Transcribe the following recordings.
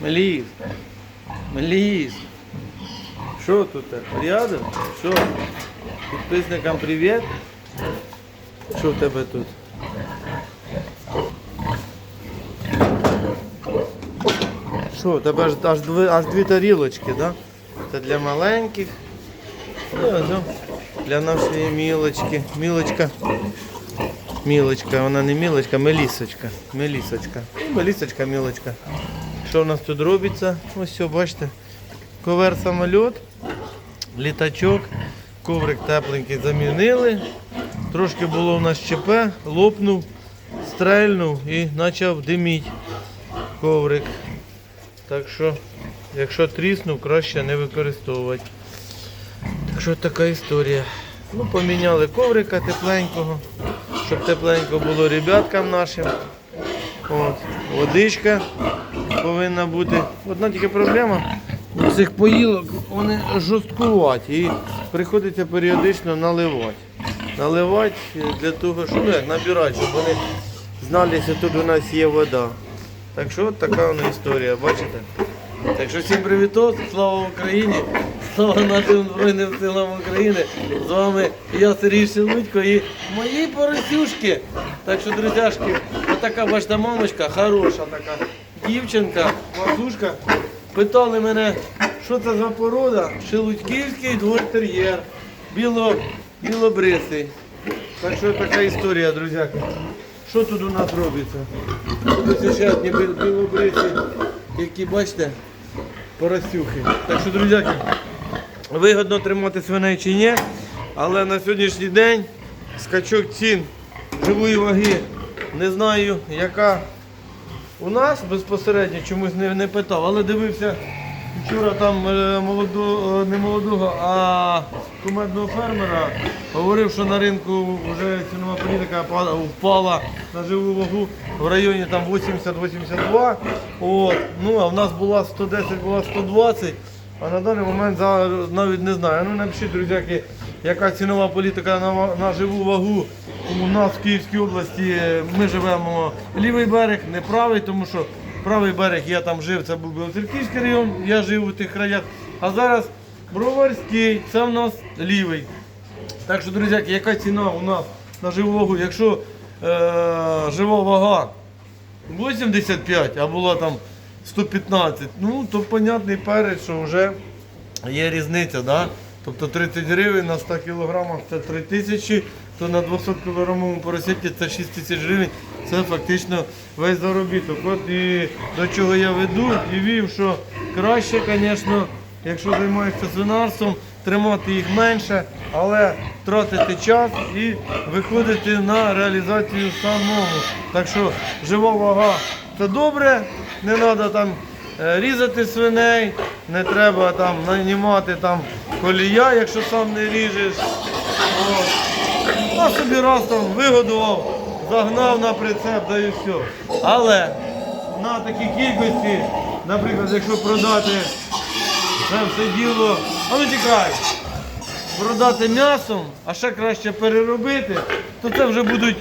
Меліс. Меліс. Що тут? Порядок? Що? Підписникам привіт. Що в тебе тут? Що, у тебе аж, аж, дві, аж дві тарілочки, да? Це для маленьких. Ну, ну, для нашої мілочки. Мілочка. Мілочка, вона не мілочка, мелісочка. Мелісочка. Ну, Мелісочка, мілочка. Що в нас тут робиться? Ось все, бачите. Ковер самоліт, літачок, коврик тепленький замінили. Трошки було у нас ЧП, лопнув, стрельнув і почав диміти коврик. Так що, якщо тріснув, краще не використовувати. Так що така історія. Ну, поміняли коврика тепленького, щоб тепленько було ребяткам нашим. От, водичка повинна бути. Одна тільки проблема. У цих поїлок вони жорсткуваті і приходиться періодично наливати. Наливати для того, щоб ну, як, набирати, щоб вони знали, що тут у нас є вода. Так що от така вона історія, бачите? Так що всім привітос, слава Україні, слава нашим Збройним силам України. З вами я Сергій Шелудько і мої поросюшки. Так що, друзяшки, отака бачите, мамочка, хороша така дівчинка, мазушка. Питали мене, що це за порода? Шелудьківський двор-тер'єр, біло, білобрисий. Так що така історія, друзяки. Що тут у нас робиться? Тут ще одні біл- білобриці, які бачите, поросюхи. Так що, друзяки, вигодно тримати свиней чи ні, але на сьогоднішній день скачок цін живої ваги не знаю, яка у нас безпосередньо чомусь не, не питав, але дивився вчора там е, молоду, е, не молодого, а кумедного фермера. Говорив, що на ринку вже цінова політика па- впала на живу вагу в районі там 80-82. От. Ну, а в нас була 110, була 120. А на даний момент за, навіть не знаю. Ну напишіть, друзяки, яка цінова політика на, на живу вагу у нас в Київській області. Ми живемо лівий берег, не правий, тому що правий берег я там жив, це був Білоцерківський район, я жив у тих краях. А зараз Броварський, це в нас лівий. Так що, друзяки, яка ціна у нас на живу вагу? Якщо е, жива вага 85, а була там 115, ну то понятний перець, що вже є різниця, да? Тобто 30 гривень на 100 кілограмах це 3 тисячі, то на 200 кілограмовому поросяті це 6 тисяч гривень. Це фактично весь заробіток. От і до чого я веду і вів, що краще, звісно, якщо займаєшся свинарством, тримати їх менше, але тратити час і виходити на реалізацію самому. Так що жива вага це добре, не треба там е, різати свиней, не треба там нанімати там колія, якщо сам не ріжеш. От. А собі раз там вигодував, загнав на прицеп, да і все. Але на такій кількості, наприклад, якщо продати це все діло, а ну тікай, продати м'ясом, а ще краще переробити, то це вже будуть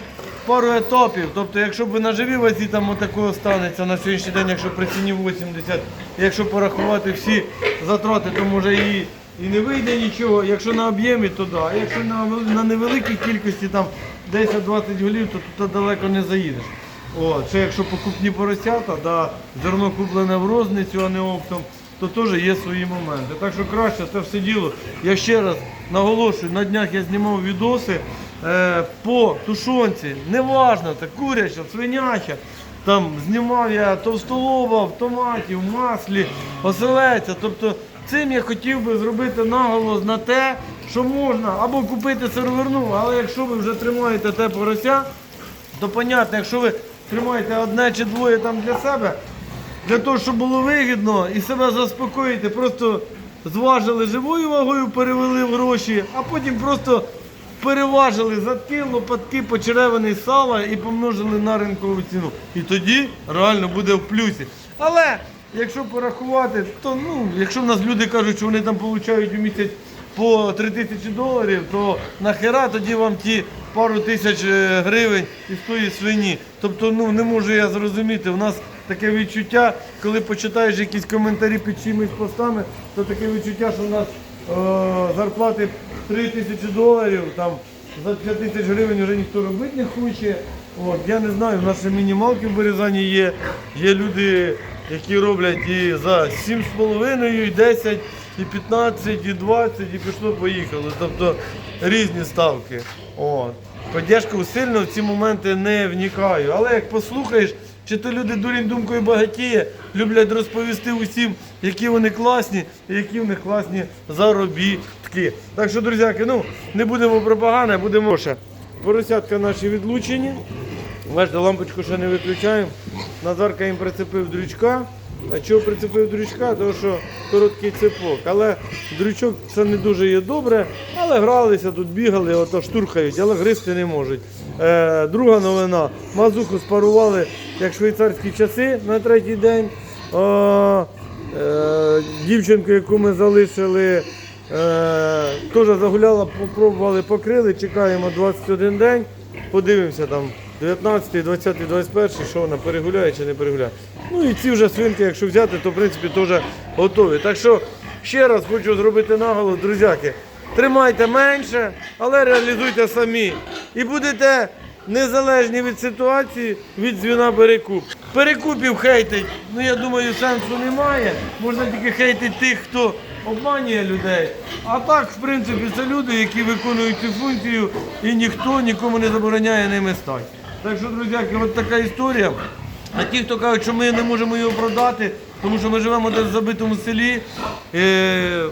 пару етапів. Тобто, якщо б на живій вазі там отакого станеться на сьогоднішній день, якщо при ціні 80, якщо порахувати всі затрати, то може і, і не вийде нічого. Якщо на об'ємі, то да. А якщо на, на невеликій кількості, там 10-20 голів, то тут далеко не заїдеш. О, це якщо покупні поросята, да, зерно куплене в розницю, а не оптом, то теж є свої моменти. Так що краще це все діло. Я ще раз наголошую, на днях я знімав відоси е, по тушонці. Неважно, це куряча, свиняча. Там знімав я товстолоба в томаті, в маслі, оселеця. Тобто цим я хотів би зробити наголос на те, що можна або купити сировину, але якщо ви вже тримаєте те порося, то понятно, якщо ви тримаєте одне чи двоє там для себе, для того, щоб було вигідно і себе заспокоїти, просто зважили живою вагою, перевели в гроші, а потім просто переважили задки, лопатки, почеревини сала і помножили на ринкову ціну. І тоді реально буде в плюсі. Але якщо порахувати, то ну, якщо в нас люди кажуть, що вони там отримують у місяць по 3 тисячі доларів, то нахера тоді вам ті пару тисяч е, гривень із тої свині. Тобто ну, не можу я зрозуміти, у нас таке відчуття, коли почитаєш якісь коментарі під чимось постами, то таке відчуття, що у нас е, зарплати 3 тисячі доларів, там за 5 тисяч гривень вже ніхто робити не хоче. От, я не знаю, в нас ще мінімалки в Березані є. Є люди, які роблять і за 7,5, і 10, і 15, і 20, і пішло поїхало. Тобто різні ставки. От. Поддержку сильно в ці моменти не вникаю. Але як послухаєш, чи то люди дурень думкою багатіє, люблять розповісти усім, які вони класні і які в них класні заробітки. Так що, друзяки, ну не будемо пропаганди, будемо ще. Поросятка наші відлучені. Бачите, лампочку ще не виключаємо. Назарка їм прицепив дрючка. А чого прицепив дрючка? Тому що короткий цепок. Але дрючок це не дуже є добре, але гралися тут, бігали, ото штурхають, але гризти не можуть. Е, друга новина. Мазуху спарували як швейцарські часи на третій день. Е, е, дівчинку, яку ми залишили, е, теж загуляла, попробували, покрили, чекаємо 21 день. Подивимося там 19, 20, 21, що вона перегуляє чи не перегуляє. Ну і ці вже свинки, якщо взяти, то в принципі теж готові. Так що ще раз хочу зробити наголос, друзяки. Тримайте менше, але реалізуйте самі. І будете незалежні від ситуації, від дзвіна перекуп. Перекупів хейтить, ну я думаю, сенсу немає. Можна тільки хейтити тих, хто обманює людей. А так, в принципі, це люди, які виконують цю функцію, і ніхто нікому не забороняє ними стати. Так що, друзяки, от така історія. А ті, хто кажуть, що ми не можемо його продати, тому що ми живемо десь в забитому селі. Е-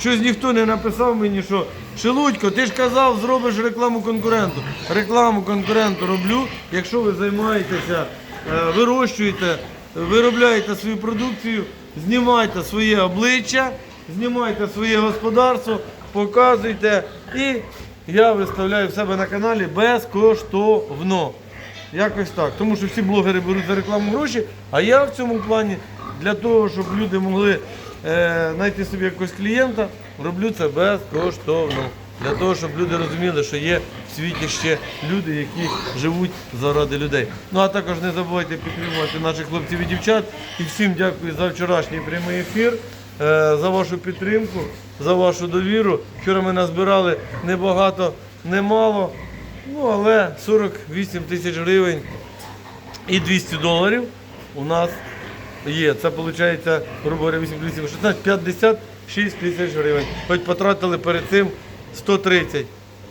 Щось ніхто не написав мені, що Шелудько, ти ж казав, зробиш рекламу конкуренту. Рекламу конкуренту роблю, якщо ви займаєтеся, е, вирощуєте, виробляєте свою продукцію, знімайте своє обличчя, знімайте своє господарство, показуйте і я виставляю в себе на каналі безкоштовно. Якось так. Тому що всі блогери беруть за рекламу гроші, а я в цьому плані для того, щоб люди могли е, знайти собі якогось клієнта, роблю це безкоштовно. Для того, щоб люди розуміли, що є в світі ще люди, які живуть заради людей. Ну а також не забувайте підтримувати наших хлопців і дівчат. І всім дякую за вчорашній прямий ефір, е, за вашу підтримку, за вашу довіру. Вчора ми назбирали небагато, немало. Ну, але 48 тисяч гривень і 200 доларів у нас є. Це виходить, грубо говоря, 8 плюс 7, 16, 56 тисяч гривень. Хоч потратили перед цим 130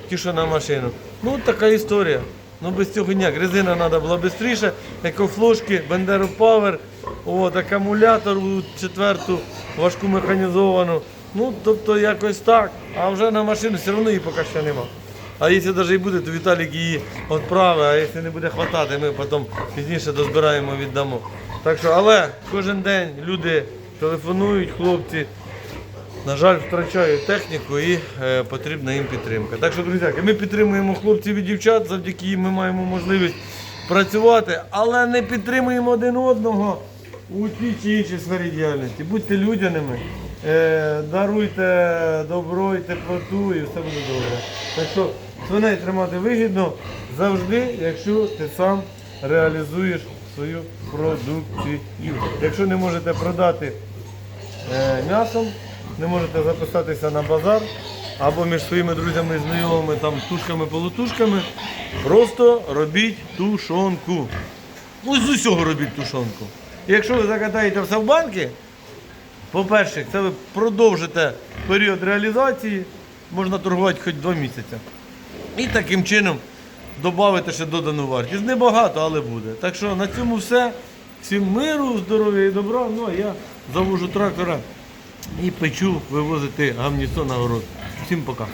ті, що на машину. Ну, така історія. Ну без цього ніяк. Резина треба була швидше, екофлошки, Бендеру Павер, от, акумулятор у четверту важку механізовану. Ну, тобто якось так. А вже на машину все одно її поки що нема. А якщо навіть і буде, то Віталік її відправить, а якщо не буде хватати, ми потім пізніше дозбираємо, віддамо. Так що, але кожен день люди телефонують, хлопці, на жаль, втрачають техніку і е, потрібна їм підтримка. Так що, друзяки, ми підтримуємо хлопців і дівчат, завдяки їм ми маємо можливість працювати, але не підтримуємо один одного у тій чи іншій сфері діяльності. Будьте людяними, е, даруйте добро і теплоту, і все буде добре. Так що свиней тримати вигідно завжди, якщо ти сам реалізуєш свою продукцію. Якщо не можете продати е, м'ясом, не можете записатися на базар або між своїми друзями і знайомими там тушками-полутушками, просто робіть тушонку. Ну, з усього робіть тушонку. Якщо ви закатаєте все в банки, по-перше, це ви продовжите період реалізації, можна торгувати хоч два місяці. І таким чином додати ще додану вартість. Небагато, але буде. Так що на цьому все. Всім миру, здоров'я і добра. Ну а я завожу трактора і печу вивозити гамніцо на город. Всім пока.